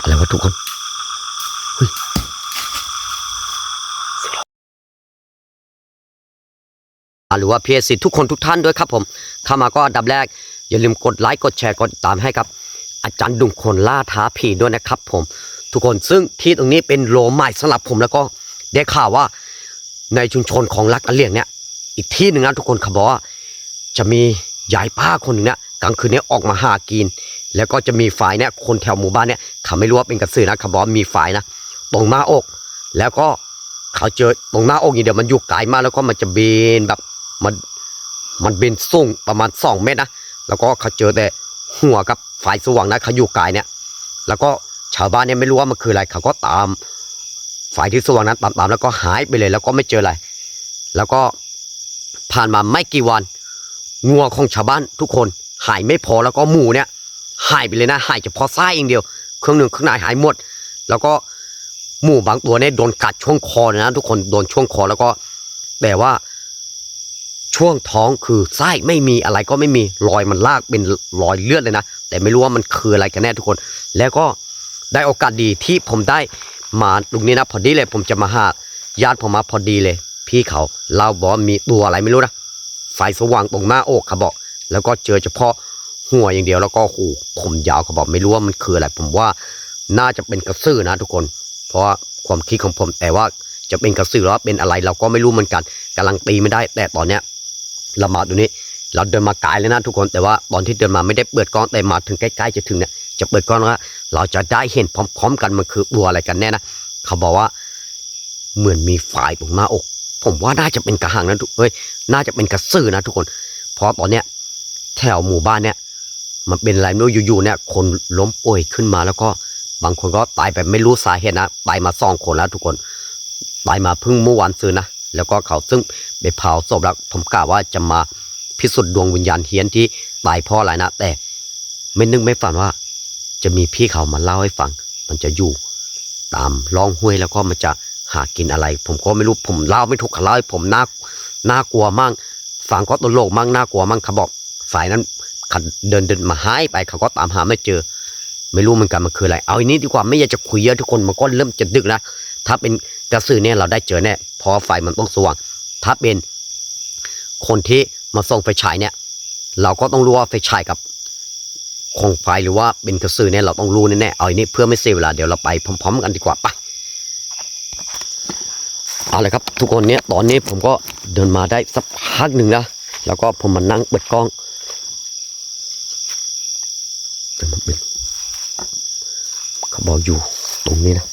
อะไรวะทุกคนเฮ้ยเสียงเราหรือว่าพีเอทุกคนทุกท่านด้วยครับผม เข้ามาก็อันดับแรก อย่าลืมกดไลค์กดแชร์กดติดตามให้ครับ อาจารย์ดุงคนล่าท้าผีด้วยนะครับผม ทุกคนซึ่งที่ตรงนี้เป็นโลใหม่สำหรับผมแล้วก็ได้ข่าวว่าในชุมชนของรักกะเลี่ยงเนี่ย อีกที่หนึ่งนะทุกคนเขาบอกว่าจะมียายป้าคนหนึ่งเนี่ยกลางคืนนี้ออกมาหากิน แล้วก็จะมีฝ่ายเนี่ยคนแถวหมู่บ้านเนี่ยเขาไม่รู้ว่าเป็นกระสือนะเขาบอกมีฝ่ายนะตรงหน้าอก แล้วก็เขาเจอตรงหน้าอกอย่างเดียวมันอยู่ไกลมากแล้วก็มันจะเบนแบบมันมันเบนสูงประมาณสองเมตรนะแล้วก็เขาเจอแต่หัวกับฝ่ายสว่างนะเขาอยู่ไกลเนี่ย แล้วก็ชาวบ้านเนี่ยไม่รู้ว่ามันคืออะไร เขาก็ตามฝ่ายที่สว่างนั้นตามๆแล้วก็หายไปเลย แล้วก็ไม่เจออะไร แล้วก็ผ่านมาไม่กี่วันงัวของชาวบ้านทุกคนหายไม่พอแล้วก็หมูเนี่ย หายไปเลยนะ หายเฉพาะไส้อย่างเดียว เครื่องหนึ่งข้างในหายหมด แล้วก็หมูบางตัวเนี่ยโดนกัดช่วงคอเลยนะทุกคนโดนช่วงคอแล้วก็แต่ว่า ช่วงท้องคือไส้ไม่มีอะไรก็ไม่มีรอยมันลากเป็นรอยเลือดเลยนะ แต่ไม่รู้ว่ามันคืออะไรกันแน่ทุกคน แล้วก็ได้โอกาสดีที่ผมได้มาตรงนี้นะพอดีเลยผมจะมาหาญาติผมมาพอดีเลย พี่เขาเล่าบอกมีตัวอะไรไม่รู้นะไฟสว่างตรงหน้าอกเขาบอก แล้วก็เจอเฉพาะ หัวอย่างเดียวแล้วก็หูผมยาวเขาบอกไม่รู้ว่ามันคืออะไรผมว่าน่าจะเป็นกระสือนะทุกคน เพราะาความคิดของผมแต่ว่าจะเป็นกระสือหรือว่าเป็นอะไรเราก็ไม่รู้เหมือนกันกำลังตีไม่ได้ แต่ตอนเนี้ยเรามาตรงนี้ เราเดินมาไกลเลยนะทุกคนแต่ว่าตอนที่เดินมาไม่ได้เปิดกล้องแต่มาถึงใกล้ๆจะถึงเนี่ยจะเปิดกล้องแล้วเราจะได้เห็นพร้อม ๆ กันมันคือตัวอะไรกันแน่นะเขาบอกว่าเหมือนมีฝ่ายตรงหน้าอก ผมว่าน่าจะเป็นกระหังนะทุกเอ้ยน่าจะเป็นกระสือนะทุกคนเพราะตอนเนี้ยแถวหมู่บ้านเนี่ย มันเป็นอะไรไม่รู้อยู่ๆเนี่ย คนล้มป่วยขึ้นมาแล้วก็บางคนก็ตายแบบไม่รู้สาเหตุนะตายมาสองคนแล้วทุกคนตายมาเพิ่งเมื่อวานซื้อนะแล้วก็เขาซึ่งไปเผาศพแล้วผมกะว่าจะมาพิสูจน์ดวงวิญญาณเฮียนที่ตายเพราะอะไรนะ แต่ไม่นึกไม่ฝันว่า จะมีพี่เขามาเล่าให้ฟัง มันจะอยู่ตามร่องห้วยแล้วก็มันจะหากินอะไร ผมก็ไม่รู้ผมเล่าไม่ถูกเขาเล่าให้ผมน่าน่ากลัวมั่งฟังก็ตลกมั่งน่ากลัวมั่งเขาบอกฝ่ายนั้น เขาเดินเดินมาหายไปเขาก็ตามหาไม่เจอ ไม่รู้เหมือนกันมันคืออะไร เอาอันนี้ดีกว่าไม่อยากจะคุยเยอะทุกคนมันก็เริ่มจะดึกแล้วถ้าเป็นกระสือเนี่ยเราได้เจอแน่เพราะไฟมันต้องสว่างถ้าเป็นคนที่มาส่องไฟฉายเนี่ย เราก็ต้องรู้ว่าไฟฉายกับคงไฟหรือว่าเป็นกระสือเนี่ยเราต้องรู้แน่ๆเอาอันนี้เพื่อไม่เสียเวลาเดี๋ยวเราไปพร้อม ๆ กันดีกว่าไปเอาเลยครับ ทุกคนเนี่ยตอนนี้ผมก็เดินมาได้สักพักหนึ่งนะแล้วก็ผมมานั่งเปิดกล้อง จะมาเป็นเขาบอกอยู่ตรงนี้นะ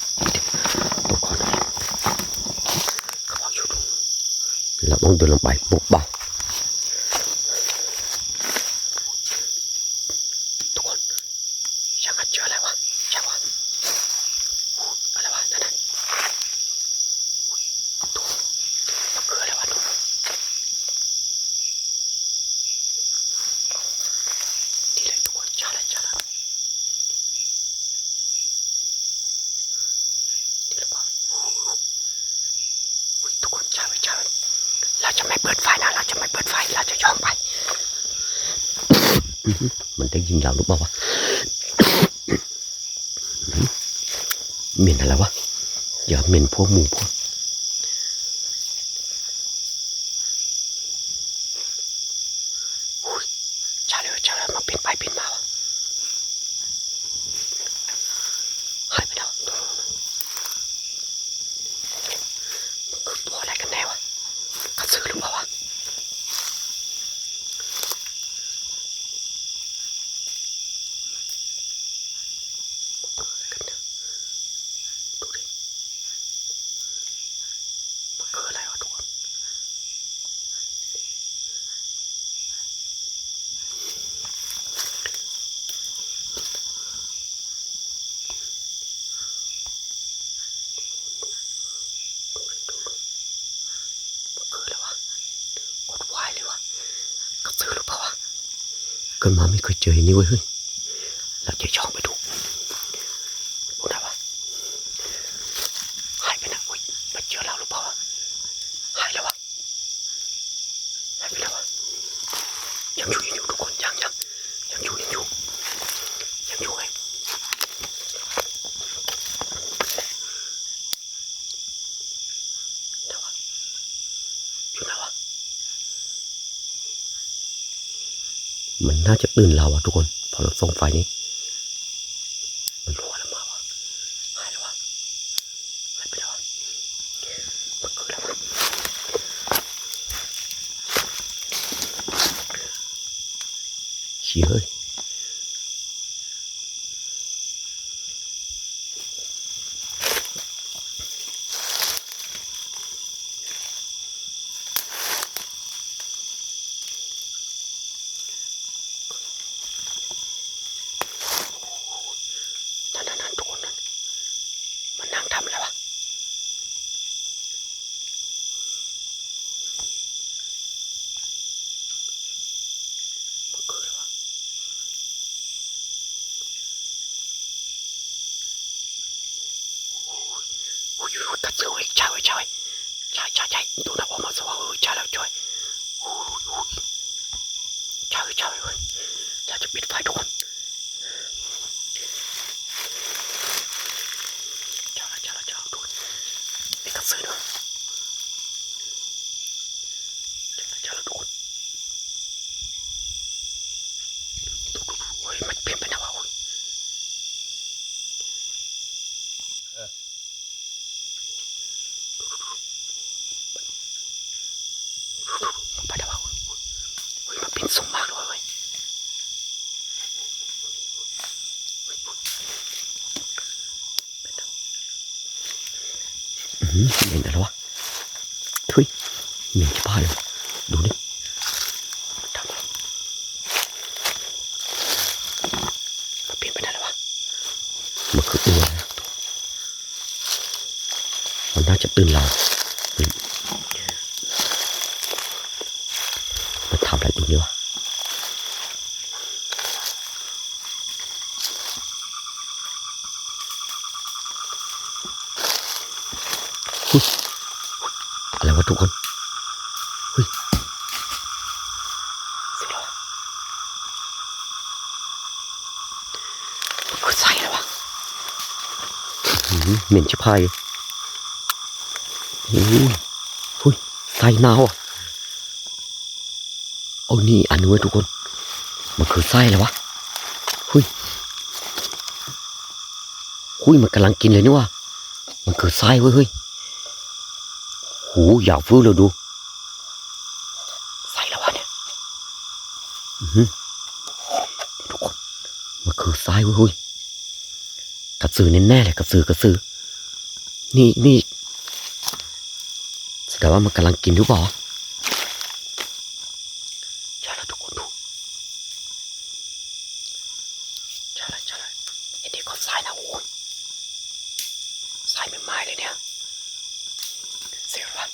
ตัวก่อนเขาบอกอยู่ตรงเราต้องเดินลงไปปุ๊บบ้าทุกคนยังกันเจออะไรวะใช่วะอู้อะไรวะนั่นน่ะอุ๊ยทุกคนมันคืออะไรวะทุกคนนี่เลยทุกคนใช่เลยใช่เลย นี่หรือเปล่าอุ๊ยทุกคนใช่ไหมใช่ไหม เราจะไม่เปิดไฟนะ เราจะไม่เปิดไฟ เราจะย่องไป มันได้ยินเราหรือเปล่าวะเหม็นอะไรวะ อย่าเหม็นพวกหมูพวกอุ๊ยใช่เลยใช่เลยมาเป็นไปเป็นมาวะหายไปแล้ว มันคือตัวอะไรกันแน่วะกระสือหรือเปล่าวะอะไรกันเนี่ยดูดิ เกิดมาไม่เคยเจออย่างนี้เว้ยเฮ้ยเราจะช่องไปดูนะวะหายไปนะอุ้ยมาเจอเราหรือเปล่าวะหายแล้ววะหายไปแล้ววะยังอยู่ยังอยู่ทุกคนยังยังยังอยู่ยังอยู่ยังอยู่ไงเดี๋ยววะอยู่ไหนวะ มันน่าจะ ตื่นเราอะทุกคน พอเราส่งไฟนี้ มันรัวแล้วมาวะหายแล้ววะหายไปแล้ววะมันคือแล้ววะชี้เฮ้ยนั่นนั่นนั่นทุกคนนั่นมันนั่งทำอะไรวะมันเกิดอะไรวะโอ้ยโอ้ยกระสือเว้ยใช่เว้ยใช่เว้ยใช่ใช่ใช่ดูนะผมมาสว่างเออใช่แล้วช่วยโอ้ยโอ้ย ใช่เช้าเลยเราจะปิดไฟทุกคนใช่แล้วใช่แล้วใช่แล้วทุกคนนี่กระสือเนอะใช่แล้วใช่แล้วทุกคนดูดูดูเฮ้ยมันเปลี่ยนไปนะวะเฮ้ย ไปได้ป่าวเฮ้ยมันเป็นสูงมากเลยเว้ยอืมเหม็นอะไรวะทุยเหม็นจะบ้าเลยดูดิทำอะไรมันเปลี่ยนไปได้แล้ววะมันคือตัวอะไรนะ มันน่าจะตื่นเราเฮ้ยมันทำอะไรตรงนี้วะเฮ้ยอะไรวะทุกคนเฮ้ยเสียงอะไรวะมันคือใส่อะไรวะอื้อหือเหม็นชิบหาย โอ้ยเฮ้ยใส่เน่าอะเอานี่อันนึงไว้ทุกคน มันคือไส้แล้วะหุยหุยมันกำลังกินเลยนี่วะมันคือไส้เว้ยเฮ้ยโหอยากฟื้นเลยดูไส้แล้ววะเนี่ยอือหือทุกคนมันคือไส้เว้ยเฮ้ยกระสือแน่ๆเลยกระสือกระสือนี่นี่ แสดงว่ามันกำลังกินหรือเปล่าใช่แล้วทุกคนดูใช่แล้วใช่แล้วไอ้นี่ก็สายนะโอ้ยสายไม่ไม้เลยเนี่ยเสียงอะไรวะ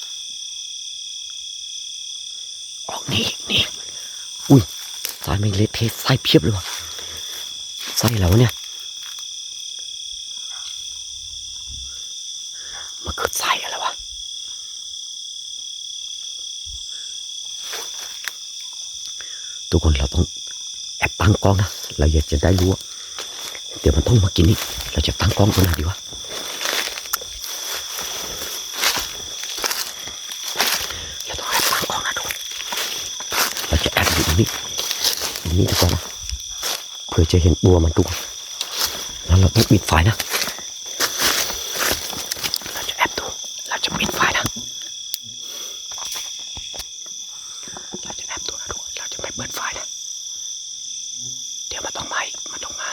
ออกนี่นี่อุ้ยสายไม่เละเทะสายเพียบเลยวะสายแล้วะเนี่ยมันคือสายอะไรวะ ทุกคนเราต้องแอบ ตั้งกองนะ เราอยากจะได้รู้ว่าเดี๋ยวมันต้องมากินนี่เราจะตั้งกองตรงไหนดีวะเราต้องแอบตั้งกองนะทุกคนเราจะแอบอยู่ตรงนี้ตรงนี้ดีกว่านะเพื่อจะเห็นตัวมันทุกคนแล้วเราต้องปิดไฟนะ เราจะแอบดู เราจะปิดไฟนะ เราจะแอบดูนะทุกคน เราจะไม่เปิดไฟนะ เดี๋ยวมันต้องมาอีกมันต้องมา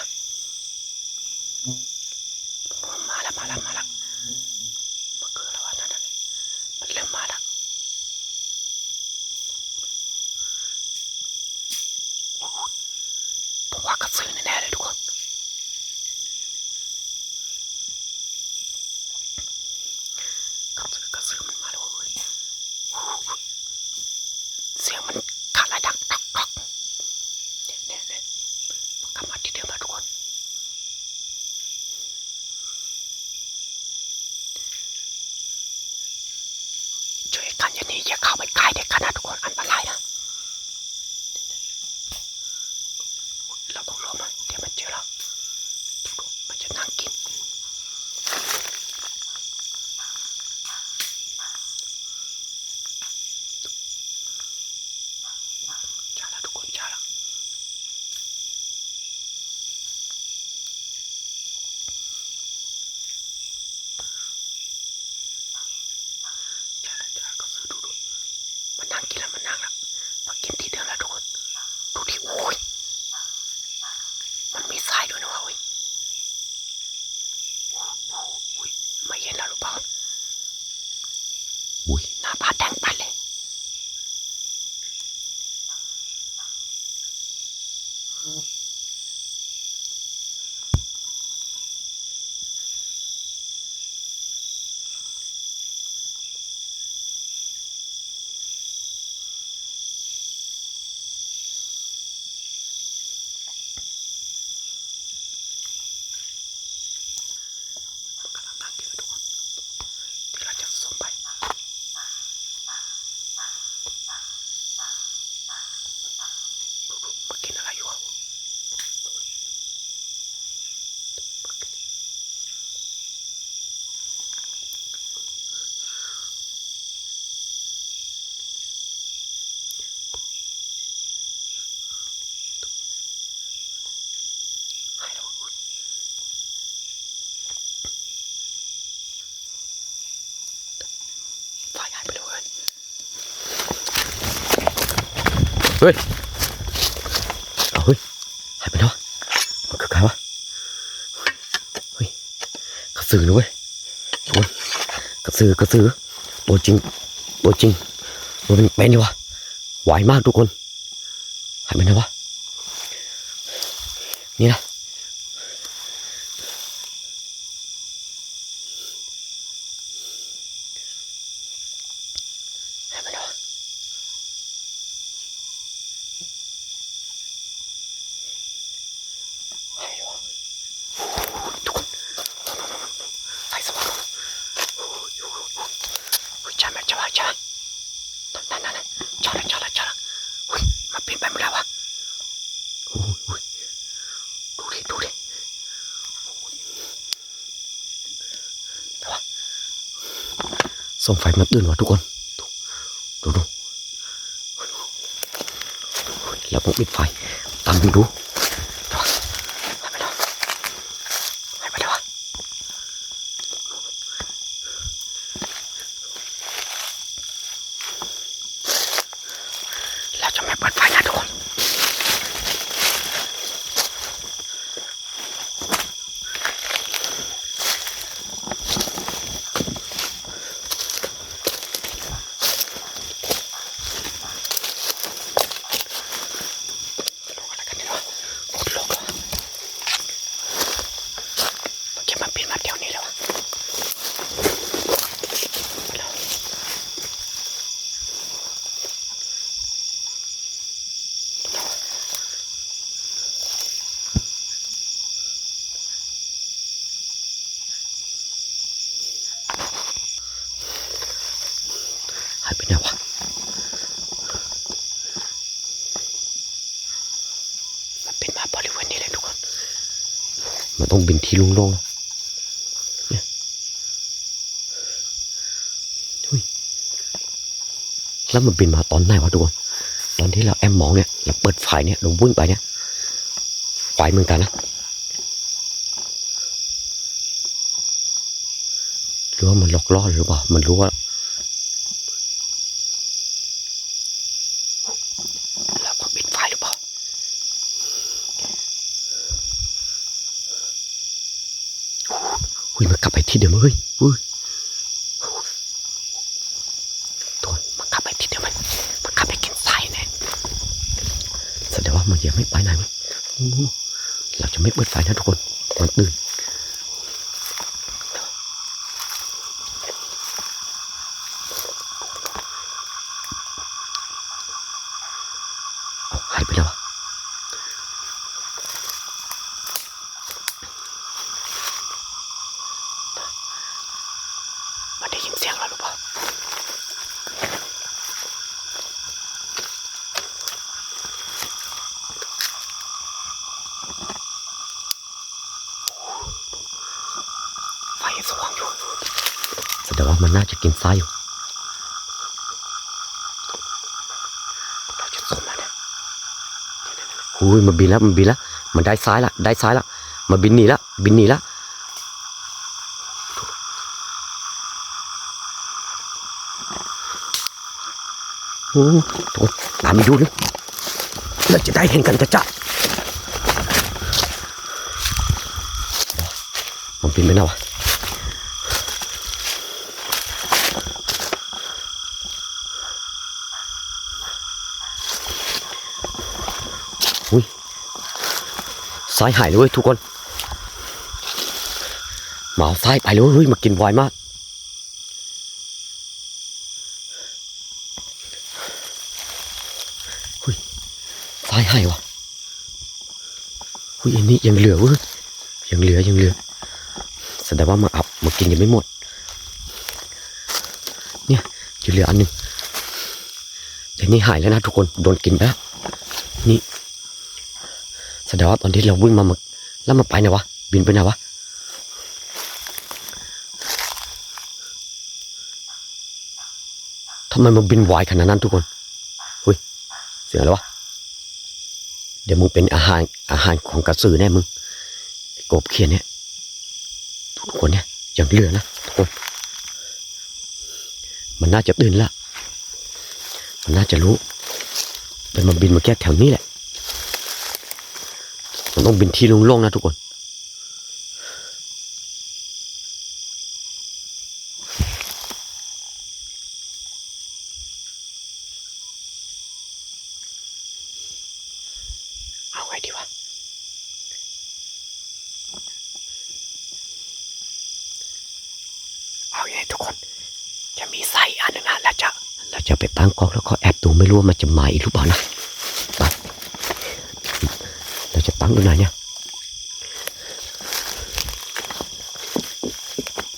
มาแล้วมาแล้วมาแล้วมันคืออะไรวะนั่นน่ะมันเริ่มมาแล้วโอ้โหผมว่ากระสือแน่ๆเลยทุกคน กระสือกระสือมันมาแล้วเว้ยโอ้โหเสียงมันขาดอะไรดังตอกตอกเนี่ยเนี่ย กลับมาที่เดิมแล้วทุกคน ช่วยกันอย่างนี้อย่าเข้าไปใกล้เด็กขนาดทุกคนอันตรายนะเราต้องรอมันเดี๋ยวมันเจอเราดูๆมันจะนั่งกิน ช้าแล้วทุกคนช้าแล้วช้าแล้วช้าก็ซื้อดูดูมันนั่งกินแล้วมันนั่งแล้วมากินที่เดิมแล้วทุกคน ดูดิโอ้ยมันมีทรายด้วยนะวะเว้ยโอ้ยไม่เห็นแล้วหรือเปล่าอุ้ยหน้าผาแดงไปเลย กำลังนั่งกินทุกคนเดี๋ยวเราจะส่งไปดูดูมากินอะไรอยู่อะให้เราดูไฟหายไปเลย เว้ยเฮ้ยเฮ้ยหายไปแล้ววะมันคือใครวะเฮ้ยกระสือนะเว้ยทุกคนกระสือกระสือตัวจริงตัวจริงตัวเป็นเป็นดีวะไหวมากทุกคนหายไปไหนวะ นี่นะ หายไปไหนวะ หายไปวะทุกคนไฟสว่างโอ้ยโอ้ยโอ้ยโอ้ยใช่ไหมใช่ไหมใช่ไหมนั่นนั่นนั่นใช่แล้วใช่แล้วใช่แล้วโอ้ยมันเปลี่ยนไปหมดแล้ววะโอ้ยโอ้ยดูดิดูดิโอ้ยเดี๋ยววะ ส่องไฟมันตื่นวะทุกคนดูดูดูโอ้ยโอ้ยแล้วผมปิดไฟตามดูดูเดี๋ยววะหายไปแล้วหายไปแล้ววะ เราจะไม่เปิดไฟนะทุกคน โลกอะไรกันเนี่ยวะโคตรโลกเลยวะเมื่อกี้มันบินมาแถวนี้เลยวะไปแล้ว หายไปไหนวะ มันเป็นมาบริเวณนี้เลยทุกคน มัน ต้องบินที่โล่งๆเนี่ยแล้วมันบินมาตอนไหนวะทุกคนตอนที่เราแอมมองเนี่ยเราเปิดไฟเนี่ยเราวิ่งไปเนี่ยไฟเหมือนกันนะหรือว่ามันหลอกล่อหรือเปล่า มันรู้ว่าก็ปิดไฟหรือเปล่า อุ้ยมันกลับ เดิมเฮ้ยอุ้ยตัวมันกลับไปที่เดียวมันมันกลับไปกินทรายแน่แสดงว่ามันยังไม่ไปไหนมั้ยเราจะไม่เปิดไฟนะทุกคน มันตื่นเอาหายไปแล้ววะ สว่างอยู่แสดงว่ามันน่าจะ กินทรายอยู่ เราจะส่งมาเนี่ยหุยมันบินแล้วมันบินแล้ว มันได้ซ้ายละได้ซ้ายละ มันบินหนีละบินหนีละโอ้โหทุกคนตามไปดูเลยเราจะได้เห็นกันจะจะมันบินไปไหนวะ สายหายเลยทุกคนหมาเอาสายไปเลยเว้ยเฮ้ยมากินไวมาก เฮ้ยสายหายวะอุ้ยอันนี้ยังเหลือเว้ยยังเหลือยังเหลือแสดงว่ามาเอามากินยังไม่หมด เนี่ยยังเหลืออันหนึ่งแต่นี่หายแล้วนะทุกคนโดนกินไปแล้วนี่ ดงว่าตอนที่เราวิ่งมามาแล้วมาไปไหนวะ บินไปไหนวะทำไมมันบินไวขนาดนั้นทุกคนเฮ้ยเสียงอะไรวะ เดี๋ยวมึงเป็นอาหารอาหารของกระสือแน่มึงกบเขียนเนี่ยทุกคนเนี่ยยังเหลือนะทุกคนมันน่าจะตื่นละ มันน่าจะรู้ แต่มันบินมาแค่แถวนี้แหละ ต้องบินที่โล่งๆนะทุกคน เอาไงดีวะ เอาอย่างทุกคน จะมีไส้อันหนึงนะแล้วจะ เราจะไปตั้งกล้องแล้วก็แอบดูไม่รู้ว่ามันจะมาอีกหรือเปล่านะ เราจะตั้งดูไหนเนี่ย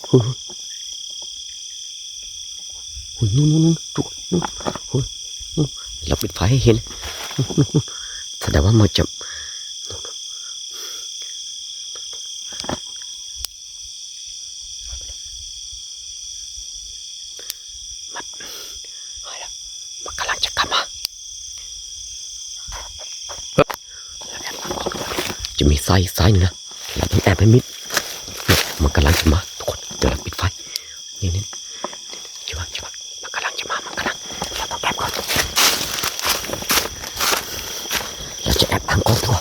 โอ้ยโอ้ยนู่นนู่นนู่นทุกคนนู่นโอ้ยนู่นเราปิดไฟให้เห็นนู่นนู่นนู่นแสดงว่ามันจะ มันเฮ้ยมันกำลังจะกลับมาแล้วแอบตั้งกล้องดู จะมีไส้ไส้หนึ่งนะเราต้องแอบให้มิดเนี่ยมันกำลังจะมาทุกคนเดี๋ยวเราปิดไฟนี่นี่ใช่ปะใช่ปะมันกำลังจะมามันกำลังเราต้องแอบก่อนเราจะแอบตั้งกล้องตัว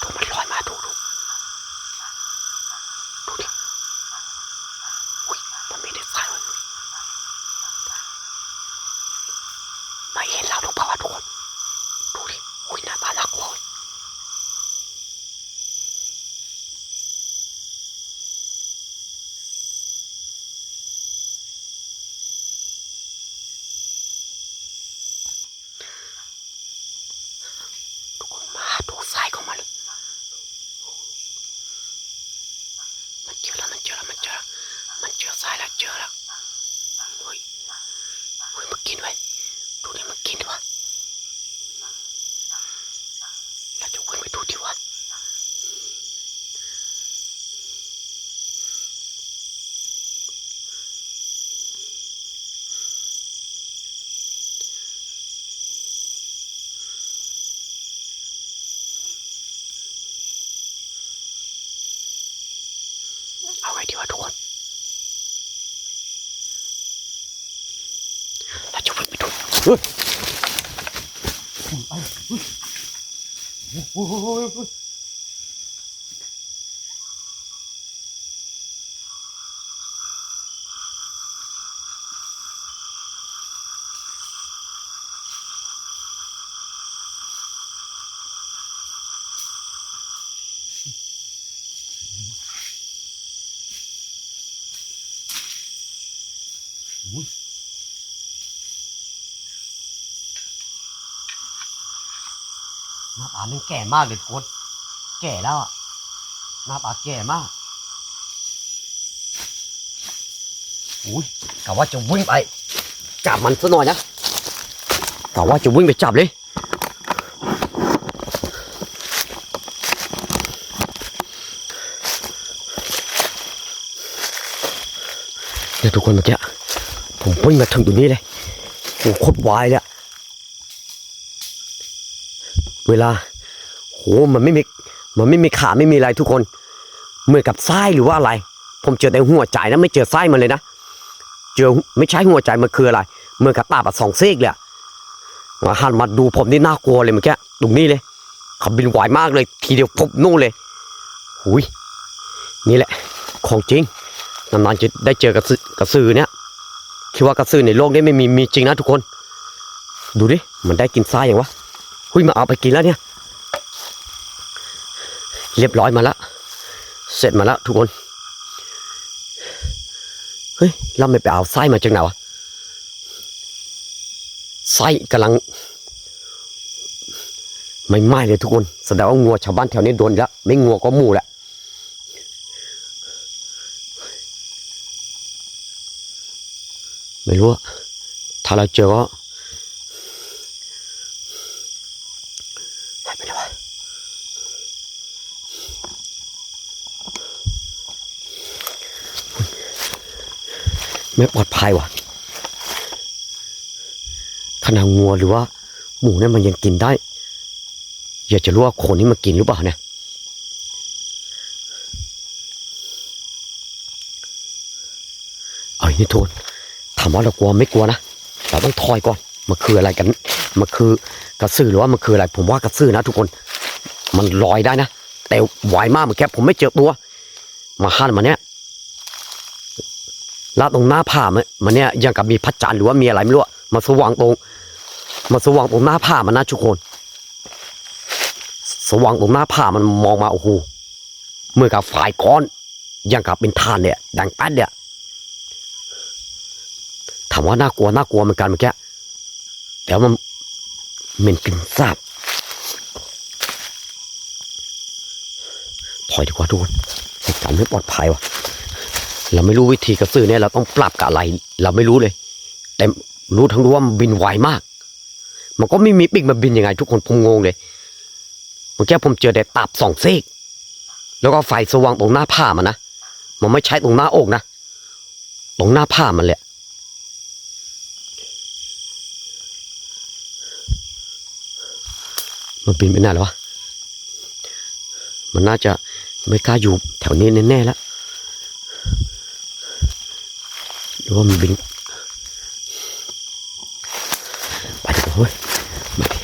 ดูมันลอยมาดูดูดูดิอุ้ยมันมีแต่ไส้มันไม่เห็นเราทุกภาวะทุกคนดูดิอุ้ยหน้าตาน่ากลัวเว้ย ทุกคนมาดูซ้ายของมันเลยมันเจอแล้วมันเจอแล้วมันเจอแล้วมันเจอซ้ายแล้วเจอแล้วเฮ้ยเฮ้ยมันกินไว้ดูดิมันกินดิวะเราจะวิ่งไปดูดิวะ เอาไงดีวะทุกคนเราจะวิ่งไปดูเฮ้ยไปโอ้โหโอ้โหโอ้โหหน้าตามัน แก่มากเลยทุกคนแก่แล้วอะหน้าตาแก่มากอุ้ยกะว่าจะวิ่งไปจับมันซะหน่อยนะกะว่าจะวิ่งไปจับเลยเนี่ยทุกคนเมื่อกี้ผมวิ่งมาถึงตรงนี้เลยโอ้โคตรวายเลยเวลา มันไม่มีมันไม่มีขาไม่มีอะไรทุกคนเหมือนกับไส้หรือว่าอะไร ผมเจอแต่หัวใจนะไม่เจอไส้มันเลยนะเจอไม่ใช่หัวใจมันคืออะไรเหมือนกับตาแบบสองซีกเลยมาหันมาดูผมนี่น่ากลัวเลยเมื่อกี้ตรงนี้เลยเขาบินไหวมากเลย ทีเดียวพบนู่นเลยหุยนี่แหละ ของจริงนานๆจะได้เจอกระสือกระสือเนี่ยคิดว่ากระสือในโลกนี้ไม่มีมีจริงนะทุกคน ดูดิมันได้กินทรายอย่างวะหุยมาเอาไปกินแล้วเนี่ย เรียบร้อยมาแล้วเสร็จมาแล้วทุกคน เฮ้ย เราไม่ไปเอาไส้มาจากไหนวะ ไส้กำลัง ไม่ไหม้เลยทุกคน แสดงว่างัวชาวบ้านแถวนี้โดนแล้ว ไม่งัวก็หมูแหละไม่รู้อะถ้าเราเจอก็หายไปไหนวะ ไม่ปลอดภัยว่ะขนาดงัวหรือว่า หมูเนี่ยมันยังกินได้ อยากจะรู้ว่าคนนี้มากินหรือเปล่าเนี่ยเอาอย่างนี้โทนถามว่าเรากลัวไม่กลัวนะเราต้องทอยก่อนมันคืออะไรกันมันคือกระสือหรือว่ามันคืออะไร ผมว่ากระสือนะทุกคน มันลอยได้นะ แต่ไหวมากเหมือนแค่ผมไม่เจอตัว มาหันมาเนี้ย ลาดตรงหน้าผามันมันเนี้ยยังกับมีพระจันทร์หรือว่ามีอะไรไม่รู้อะมาสว่างตรงมาสว่างตรงหน้าผามันนะทุกคน สว่างตรงหน้าผามันมองมาโอ้โหเมื่อกับฝ่ายก้อนยังกับเป็นทานเนี่ยดังแป๊ดเนี่ยถามว่าน่ากลัวน่ากลัวเหมือนกันเมื่อกี้แต่ว่ามันเหม็นกลิ่นสาบถอยดีกว่าทุกคนเหตุการณ์ไม่ปลอดภัยว่ะ เราไม่รู้วิธีกระสือเนี่ยเราต้องปรับกับอะไร เราไม่รู้เลย แต่รู้ทั้งรู้ว่ามันบินไวมาก มันก็ไม่มีปีกมันบินยังไง ทุกคนผมงงเลยเมื่อกี้ผมเจอแต่ตับสองเซกแล้วก็ไฟสว่างตรงหน้าผ้ามันนะมันไม่ใช่ตรงหน้าอกนะตรงหน้าผ้ามันเลยมันบินไปไหนแล้ววะมันน่าจะไม่กล้าอยู่แถวนี้แน่ๆแล้ว หรือว่ามันบินไปดีกว่าเว้ยมาดิ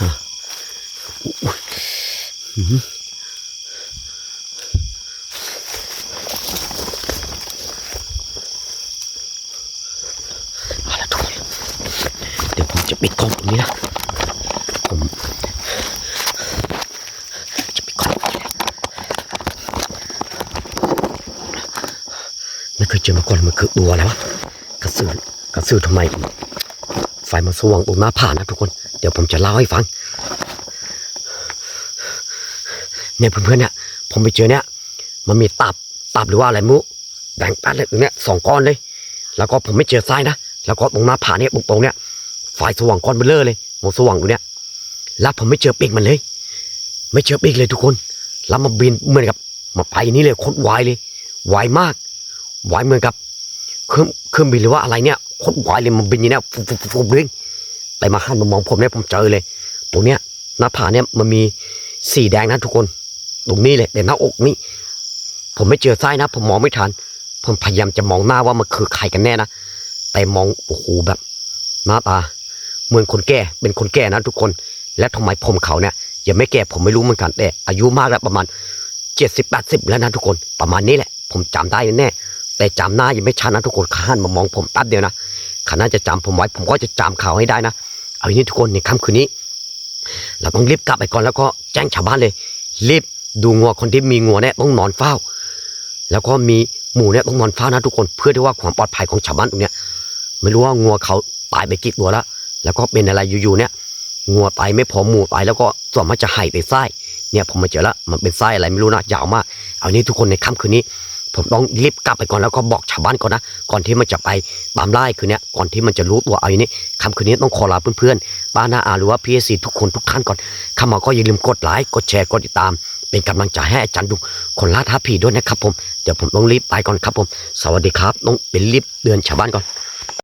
ฮะอุ๊ยอื้อหือเอาละทุกคนเดี๋ยวผมจะปิดกล้องตรงนี้นะ ผมจะปิดกล้องตรงนี้นะ ไม่เคยเจอมาก่อนมันคือตัวอะไรวะกระสือกระสือทำไมไฟมันสว่างตรงหน้าผานะทุกคน เดี๋ยวผมจะเล่าให้ฟัง เนี่ยเพื่อนๆเนี่ย ผมไปเจอเนี่ย มันมีตับ ตับหรือว่าอะไรมุแบ่งปันเลยตรงเนี้ยสองก้อนเลย แล้วก็ผมไม่เจอไส้นะ แล้วก็ตรงหน้าผาเนี่ยตรงตรงๆเนี่ย ไฟสว่างก้อนเบลเลอร์เลยมองสว่างตรงเนี้ย แล้วผมไม่เจอปีกมันเลย ไม่เจอปีกเลยทุกคน แล้วมาบินเหมือนกับมาไปนี่เลยโคตรไวเลย ไวมาก ไวเหมือนกับเครื่องเครื่องบินหรือว่าอะไรเนี่ยโคตรไวเลยมันบินอย่างเนี้ยฟุบฟุบฟุบฟุบเลยแต่มาหันมามองผมเนี่ยผมเจอเลย ตรงเนี้ยหน้าผาเนี่ยมันมีสีแดงนะทุกคน ตรงนี้เลยแต่หน้าอกนี่ผมไม่เจอไส้นะ ผมมองไม่ทัน ผมพยายามจะมองหน้าว่ามันคือใครกันแน่นะแต่มองโอ้โหแบบหน้าตาเหมือนคนแก่เป็นคนแก่นะทุกคน และทำไมผมเขาเนี่ยยังไม่แก่ผมไม่รู้เหมือนกันแต่อายุมากแล้วประมาณเจ็ดสิบแปดสิบแล้วนะทุกคนประมาณนี้แหละ ผมจำได้แน่ แต่จำหน้ายังไม่ชัดนะทุกคนข้านมามองผมแป๊บเดียวนะขาน่าจะจำผมไว้ ผมก็จะจำเขาให้ได้นะ เอาอย่างนี้ทุกคนในค่ำคืนนี้ เราต้องรีบกลับไปก่อนแล้วก็แจ้งชาวบ้านเลย รีบดูงัวคนที่มีงัวเนี่ยต้องนอนเฝ้า แล้วก็มีหมูเนี่ยต้องนอนเฝ้านะทุกคนเพื่อที่ว่าความปลอดภัยของชาวบ้านตรงเนี้ยไม่รู้ว่างัวเขาตายไปกี่ตัวแล้ว แล้วก็เป็นอะไรอยู่ๆเนี่ยงัวตายไม่พอหมูตายแล้วก็ส่วนมันจะไห่ไปไส้เนี่ยผมมาเจอแล้วมันเป็นไส้อะไรไม่รู้นะยาวมาก เอานี้ทุกคนในค่ำคืนนี้ ผมต้องรีบกลับไปก่อนแล้วก็บอกชาวบ้านก่อนนะ ก่อนที่มันจะไปตามไล่คืนนี้ก่อนที่มันจะรู้ตัวเอาอย่างนี้คำคืนนี้ต้องขอลาเพื่อนๆบ้านนาอาหรือว่าพีเอสีทุกคนทุกท่านก่อนเข้ามาก็อย่าลืมกดไลค์กดแชร์กดติดตาม เป็นกำลังใจให้อาจารย์ดุงคนล่าท้าผีด้วยนะครับผมเดี๋ยวผมต้องรีบไปก่อนครับผม สวัสดีครับต้องเป็นรีบเดือนชาวบ้านก่อน